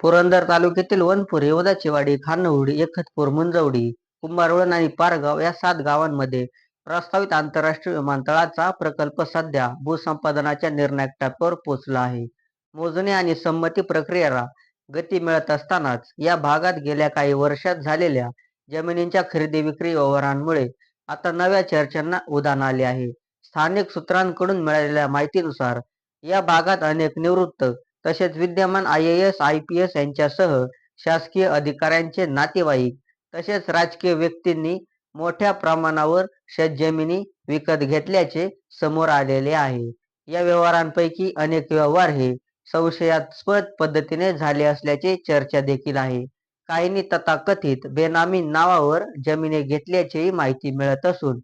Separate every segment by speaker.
Speaker 1: पुरंदर तालुक्यातील वनपूर उदाचीवाडी खानवडी एकतपूर मुंजवडी कुंभारवळण आणि पारगाव या सात गावांमध्ये प्रस्तावित आंतरराष्ट्रीय विमानतळाचा प्रकल्प सध्या भूसंपादनाच्या निर्णायक टप्प्यावर पोहोचला आहे. मोजणी आणि संमती प्रक्रियेला गती मिळत असतानाच या भागात गेल्या काही वर्षात झालेल्या जमिनींच्या खरेदी विक्री व्यवहारांमुळे आता नव्या चर्चांना उदाहरण आले आहे. स्थानिक सूत्रांकडून मिळालेल्या माहितीनुसार या भागात अनेक निवृत्त तसेच विद्यमान I A S I P S यांच्यासह शासकीय अधिकाऱ्यांचे नातेवाईक तसेच राजकीय व्यक्तींनी मोठ्या प्रमाणावर शेतजमिनी विकत घेतल्याचे समोर आलेले आहे. या व्यवहारांपैकी अनेक व्यवहार हे संशयास्पद पद्धतीने झाले असल्याचे चर्चा देखील आहे. काहींनी तथाकथित बेनामी नावावर जमिनी घेतल्याचीही माहिती मिळत असून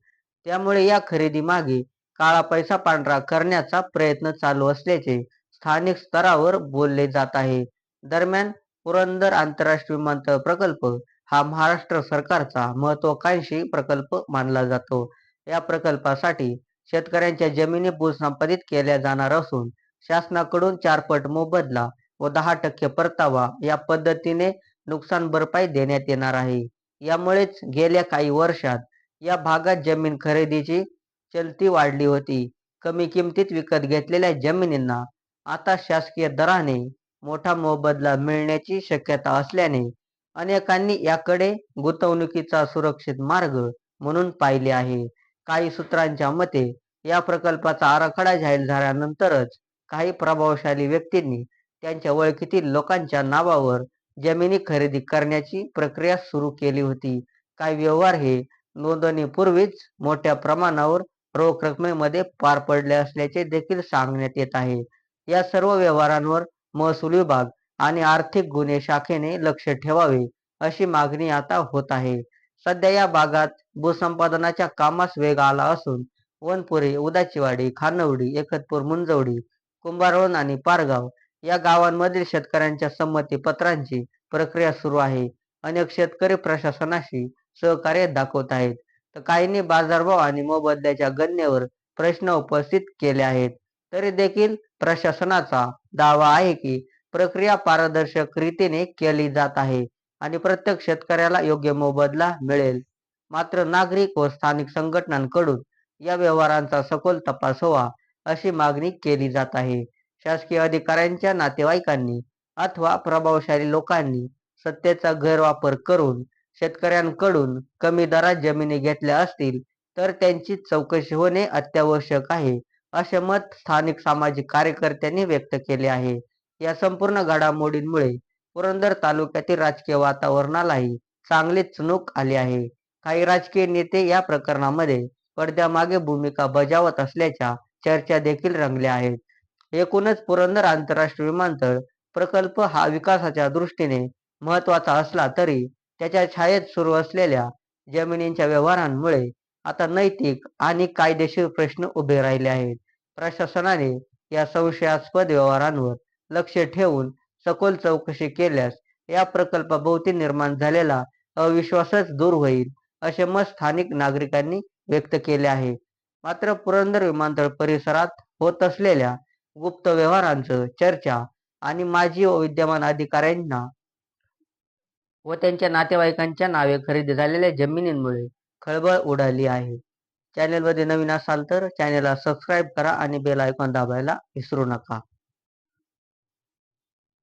Speaker 1: त्यामुळे या खरेदी मागे काळा पैसा पांढरा करण्याचा प्रयत्न चालू असल्याचे स्थानिक स्तरावर बोलले जात आहे. दरम्यान पुरंदर आंतरराष्ट्रीय विमानतळ प्रकल्प हा महाराष्ट्र सरकारचा महत्वाकांक्षी प्रकल्प मानला जातो. या प्रकल्पासाठी शेतकऱ्यांच्या जमिनी भूसंपादित केल्या जाणार असून शासनाकडून चारपट मोबदला व दहा टक्के परतावा या पद्धतीने नुकसान भरपाई देण्यात येणार आहे. यामुळेच गेल्या काही वर्षात या भागात जमीन खरेदीची चलती वाढली होती. कमी किमतीत विकत घेतलेल्या जमिनींना आता शासकीय दराने मोठा मोबदला मिळण्याची शक्यता असल्याने अनेकांनी याकडे गुंतवणुकीचा सुरक्षित मार्ग म्हणून पाहिले आहे. काही सूत्रांच्या मते या प्रकल्पाचा आराखडा जाहीर झाल्यानंतरच काही प्रभावशाली व्यक्तींनी त्यांच्या ओळखीतील लोकांच्या नावावर जमिनी खरेदी करण्याची प्रक्रिया सुरू केली होती. काही व्यवहार हे नोंदणीपूर्वीच मोठ्या प्रमाणावर रोख रकमेमध्ये पार पडले असल्याचे देखील सांगण्यात येत आहे. या सर्व व्यवहारांवर महसूल विभाग आणि आर्थिक गुन्हे शाखेने लक्ष ठेवावे अशी मागणी आता होत आहे. सध्या या भागात भूसंपादनाच्या कामास वेग आला असून वनपुरे उदाचीवाडी खानवडी एकतपूर मुंजवडी कुंभारवण आणि पारगाव या गावांमधील शेतकऱ्यांच्या संमती पत्रांची प्रक्रिया सुरू आहे. अनेक शेतकरी प्रशासनाशी सहकार्य दाखवत आहेत. तर काहींनी बाजारभाव आणि मोबदल्याच्या गणनेवर प्रश्न उपस्थित केले आहेत. तरी देखील प्रशासनाचा दावा आहे की प्रक्रिया पारदर्शक रीतीने केली जात आहे आणि प्रत्येक शेतकऱ्याला योग्य मोबदला मिळेल. मात्र नागरिक व स्थानिक संघटनांकडून या व्यवहारांचा सखोल तपास व्हावा अशी मागणी केली जात आहे. शासकीय अधिकाऱ्यांच्या नातेवाईकांनी अथवा प्रभावशाली लोकांनी सत्तेचा गैरवापर करून शेतकऱ्यांकडून कमी दरात जमिनी घेतल्या असतील तर त्यांची चौकशी होणे अत्यावश्यक आहे. असे मत स्थानिक सामाजिक कार्यकर्त्यांनी व्यक्त केले आहे. या संपूर्ण घडामोडींमुळे पुरंदर तालुक्यातील राजकीय वातावरणालाही चांगलीच चुनूक आली आहे. काही राजकीय नेते या प्रकरणामध्ये पडद्यामागे भूमिका बजावत असल्याच्या चर्चा देखील रंगल्या आहेत. एकूणच पुरंदर आंतरराष्ट्रीय विमानतळ प्रकल्प हा विकासाच्या दृष्टीने महत्त्वाचा असला तरी त्याच्या छायेत सुरू असलेल्या जमिनींच्या व्यवहारांमुळे आता नैतिक आणि कायदेशीर प्रश्न उभे राहिले आहेत. प्रशासनाने या संशयास्पद व्यवहारांवर लक्ष ठेवून सखोल चौकशी केल्यास या प्रकल्पाभोवती निर्माण झालेला अविश्वासच दूर होईल असे मत स्थानिक नागरिकांनी व्यक्त केले आहे. मात्र पुरंदर विमानतळ परिसरात होत असलेल्या गुप्त व्यवहारांचं चर्चा आणि माजी व विद्यमान अधिकाऱ्यांना व त्यांच्या नातेवाईकांच्या नावे खरेदी झालेल्या जमिनींमुळे खळबळ उडाली आहे. चॅनेलमध्ये नवीन असाल तर चॅनेलला सबस्क्राईब करा आणि बेल आयकॉन दाबायला विसरू नका.